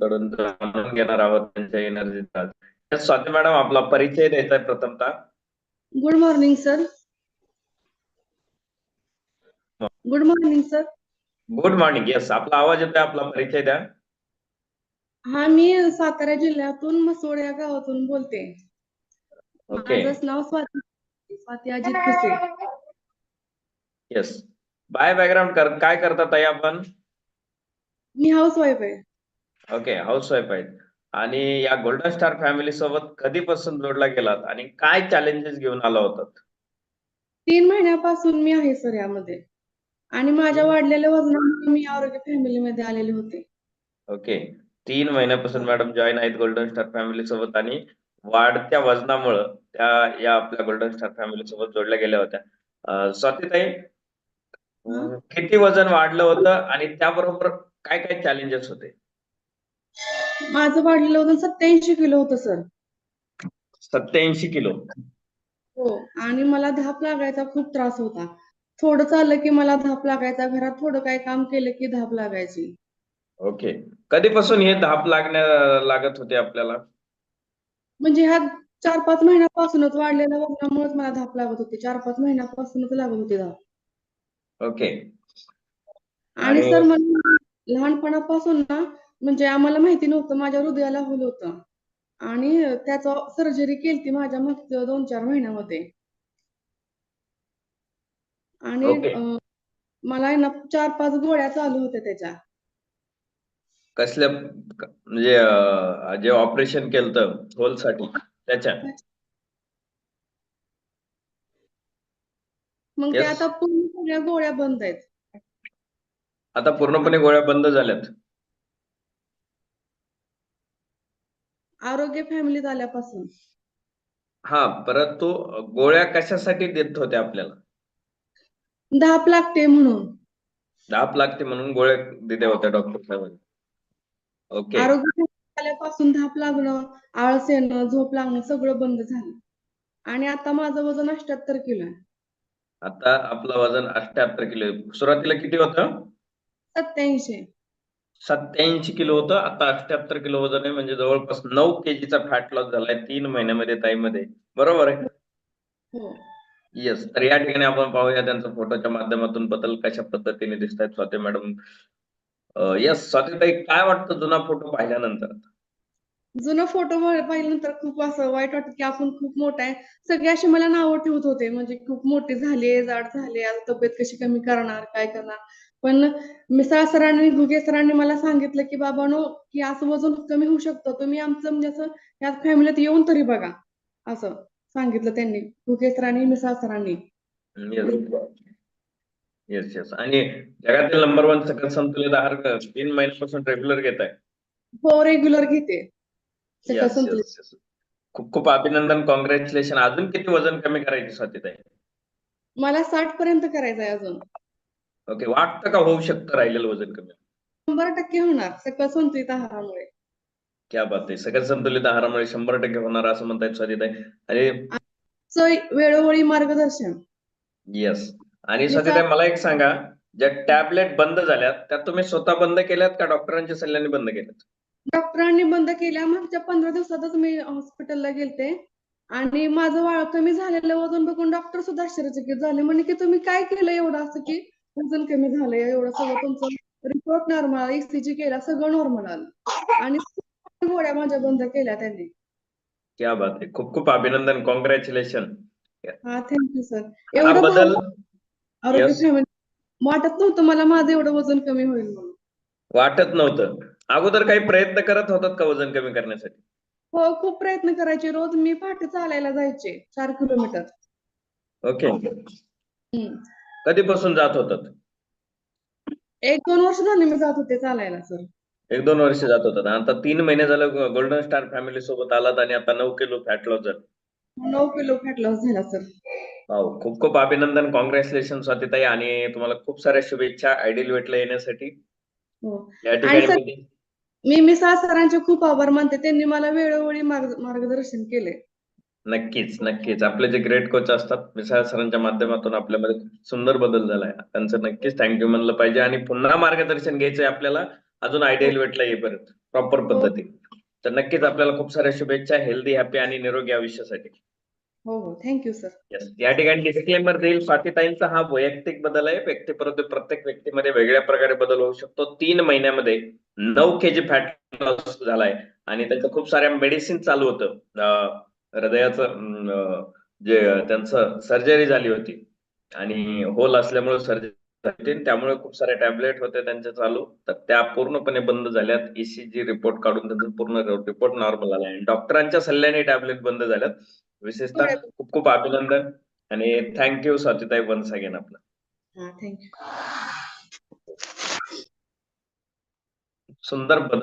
कडून जाणून घेणार आहोत त्यांच्या एनर्जीचा स्वाती मॅडम आपला परिचय द्यायचा आहे प्रथमतः. Good morning sir good morning sir good morning yes आपला आवाज येतोय आपला परिचय द्या. हा मी सातारा जिल्ह्यातून मसोड या गावातून बोलते. ओके माझं नाव Swati Swati Ajit Khuse. Yes by background कर काय करतात ताई आपण? मी हाऊस वाईफ आहे. ओके हाऊस वाईफ आहेत. आणि या गोल्डन स्टार फॅमिली सोबत कधीपासून जोडला गेलात आणि काय चॅलेंजेस घेऊन आला होतात? तीन महिन्यापासून मी आहे सर यामध्ये. आणि माझ्या वाढलेल्या वजनामुळे मी आरोग्य फॅमिलीमध्ये आलेले होते. ओके तीन महिन्यापासून मॅडम जॉईन आहेत गोल्डन स्टार फॅमिली सोबत आणि वाढत्या वजनामुळं त्या या आपल्या गोल्डन स्टार फॅमिली सोबत जोडल्या गेल्या होत्या. स्वातीताई किती वजन वाढलं होतं आणि त्याबरोबर काय काय चॅलेंजेस होते? माझं वाढलेलं वजन सत्याऐंशी किलो होतं सर. सत्याऐंशी किलो. हो आणि मला धाप लागायचा खूप त्रास होता. थोडं चाललं की मला धाप लागायचा घरात थोडं काही काम केलं की धाप लागायची. ओके. कधीपासून हे धाप लागण्या लागत होते आपल्याला? म्हणजे ह्या चार पाच महिन्यापासूनच वाढलेल्या वजनामुळेच मला धाप लागत होती. चार पाच महिन्यापासूनच लागत होती धाप. ओके. आणि आणि- सर मला लहानपणापासून ना म्हणजे आम्हाला माहिती नव्हतं माझ्या हृदयाला होल होतं. आणि त्याचं सर्जरी केलती माझ्या मागच्या दोन चार महिन्यामध्ये. आणि मला ना चार पाच गोळ्या चालू होत्या त्याच्या. कसल्या म्हणजे जे ऑपरेशन केलं होलसाठी त्याच्या? मग ते. आता पूर्ण सगळ्या गोळ्या बंद आहेत. आता पूर्णपणे गोळ्या बंद झाल्यात? आरोग्य फॅमिलीत आल्यापासून. हा परंतु गोळ्या कशासाठी देत होते आपल्याला? धाप लागते म्हणून. धाप लागते म्हणून गोळ्या दिल्या होत्या डॉक्टर साहेबांनी. ओके आरोग्य आल्यापासून धाप लागणं आळस येणं झोप लागणं सगळं बंद झालं. आणि आता माझं वजन अठ्याहत्तर किलो आहे. आता आपलं वजन अठ्याहत्तर किलो आहे. सुरुवातीला किती होतं? सत्याऐंशी. सत्याऐंशी किलो होतं आता अठ्याहत्तर किलो वजन आहे म्हणजे जवळपास नऊ केजीचा फॅट लॉस झालाय तीन महिन्यामध्ये ताईमध्ये. बरोबर आहे? हो. येस तर या ठिकाणी आपण पाहूया त्यांचा फोटोच्या माध्यमातून बदल कशा पद्धतीने दिसत आहेत स्वाती मॅडम. येस स्वातीताई काय वाटतं जुना फोटो पाहिल्यानंतर? जुनं फोटो पाहिल्यानंतर खूप असं वाईट वाटत की आपण खूप मोठा आहे. सगळे असे मला नावं ठेवत होते म्हणजे खूप मोठे झाले जाड झाले आता तब्येत कशी कमी करणार काय करणार? पण मिसाळ सरांनी घुगे सरांनी मला सांगितलं की बाबानो की असं वजन कमी होऊ शकतं. तुम्ही आमचं म्हणजे असं या फॅमिलीत येऊन तरी बघा. असं सांगितलं त्यांनी घुगे सरांनी मिसाळ सरांनी येस येस आणि जगातील नंबर वन सकल संतुलित आहार तीन महिन्यापासून रेग्युलर घेत आहे? हो रेग्युलर घेते. खूप खूप अभिनंदन कॉंग्रॅच्युलेशन अजून किती वजन कमी करायची स्वातीताई मला साठ पर्यंत करायचंय अजून. ओके वाटतं का होऊ शकतं राहिलेलं वजन कमी? शंभर टक्के होणार सकल संतुलित आहारामुळे. क्या बात आहे सकल संतुलित आहारामुळे शंभर टक्के होणार असं म्हणतायत स्वातीताई आणि सोय वेळोवेळी मार्गदर्शन. येस आणि मी स्वातीताई सा- मला एक सांगा ज्या टॅबलेट बंद झाल्यात त्या तुम्ही स्वतः बंद केल्यात का डॉक्टरांच्या सल्ल्याने बंद केल्यात? डॉक्टरांनी बंद केल्या मागच्या पंधरा दिवसातच मी हॉस्पिटलला गेलते. आणि माझं वाळ कमी झालेलं वजन बघून डॉक्टर सुद्धा आश्चर्यचकित झाले. म्हणे की तुम्ही काय केलं एवढं असं की वजन कमी झालंय एवढं सगळं तुमचं रिपोर्ट नॉर्मल ईसीजी केला सगळं नॉर्मल आलं. आणि गोळ्या माझ्या बंद केल्या त्यांनी. क्या बात आहे. खूप खूप अभिनंदन. कॉंग्रॅच्युलेशन हा थँक्यू सर एवढं बदल वाटत नव्हतं मला माझं एवढं वजन कमी होईल म्हणून. वाटत नव्हतं. अगोदर काही प्रयत्न करत होतात का वजन कमी करण्यासाठी? हो खूप प्रयत्न करायचे. रोज मी पहाटे चालायला जायचे चार किलोमीटर. ओके. कधीपासून जात होतात? एक दोन वर्ष झाले मी जात होते चालायला सर. एक दोन वर्ष जात होतात. आता तीन महिने झालं गोल्डन स्टार फॅमिली सोबत आलात आणि आता नऊ किलो फॅट लॉस झालं. नऊ किलो फॅट लॉस झाला सर. वाव खूप खूप अभिनंदन. कॉंग्रॅच्युलेशन स्वातीताई आणि तुम्हाला खूप साऱ्या शुभेच्छा आयडियल वेटला येण्यासाठी. हो. या आणि ठिकाणी सर- मी- मी मिसाळ सरांचे खूप आभार मानते. त्यांनी मला वेळोवेळी मार्ग- मार्गदर्शन केले. नक्कीच नक्कीच. आपले जे ग्रेट कोच असतात मिसाळ सरांच्या माध्यमातून आपल्यामध्ये खूप सुंदर बदल झालाय. त्यांचं नक्कीच थँक्यू म्हणलं पाहिजे आणि पुन्हा मार्गदर्शन घ्यायचंय आपल्याला. अजून आयडियल वेटला येईपर्यंत. प्रॉपर पद्धतीने. तर नक्कीच आपल्याला खूप साऱ्या शुभेच्छा हेल्दी हॅपी आणि निरोगी आयुष्यासाठी. हो हो. Thank you sir. या ठिकाणी डिस्क्लेमर देईल स्वातीताईंचा हा वैयक्तिक बदल आहे. व्यक्तीपर्यंत प्रत्येक व्यक्तीमध्ये वेगळ्या प्रकारे बदल होऊ शकतो. तीन महिन्यामध्ये नऊ के जी फॅट लॉस झालाय. आणि त्यांचं खूप साऱ्या मेडिसिन चालू होतं. अं, हृदयाचं जे त्यांचं सर्जरी झाली होती. आणि होल असल्यामुळे सर्जरी त्यामुळे खूप सारे टॅबलेट होते त्यांचे चालू. तर त्या पूर्णपणे बंद झाल्यात. ईसीजी रिपोर्ट काढून त्यांचा पूर्ण रिपोर्ट नॉर्मल आला आणि डॉक्टरांच्या सल्ल्याने टॅबलेट बंद झाल्यात. विशेषतः खूप खूप अभिनंदन. आणि थँक्यू स्वातीताई वन्स अगेन आपलं. सुंदर बदल